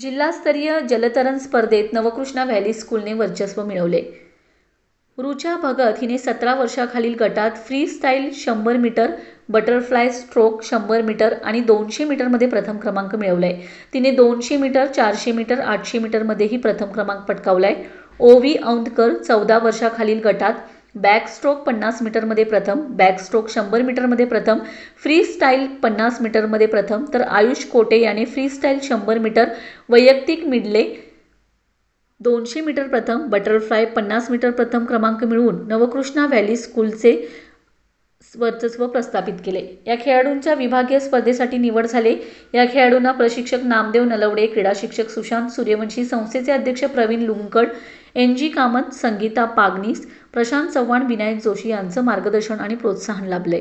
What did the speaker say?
जिल्हास्तरीय जलतरण स्पर्धेत नवकृष्णा व्हॅली स्कूलने वर्चस्व मिळवले. रुचा भगत हिने सतरा वर्षाखालील गटात फ्री स्टाईल शंभर मीटर बटरफ्लाय स्ट्रोक शंभर मीटर आणि दोनशे मीटरमध्ये प्रथम क्रमांक मिळवलाय. तिने दोनशे मीटर चारशे मीटर आठशे मीटरमध्येही प्रथम क्रमांक पटकावलाय. ओवी औंधकर चौदा वर्षाखालील गटात बॅकस्ट्रोक पन्नास मीटरमध्ये प्रथम बॅकस्ट्रोक शंभर मीटरमध्ये प्रथम फ्री स्टाईल पन्नास मीटरमध्ये प्रथम. तर आयुष कोटे याने फ्री स्टाईल शंभर मीटर वैयक्तिक मिडले दोनशे मीटर प्रथम बटरफ्लाय पन्नास मीटर प्रथम क्रमांक मिळवून नवकृष्णा व्हॅली स्कूलचे वर्चस्व प्रस्थापित केले. या खेळाडूंच्या विभागीय स्पर्धेसाठी निवड झाले. या खेळाडूंना प्रशिक्षक नामदेव नलवडे क्रीडा शिक्षक सुशांत सूर्यवंशी संस्थेचे अध्यक्ष प्रवीण लुंकड एन जी कामत संगीता पागनीस प्रशांत चव्हाण विनायक जोशी यांचं मार्गदर्शन आणि प्रोत्साहन लाभले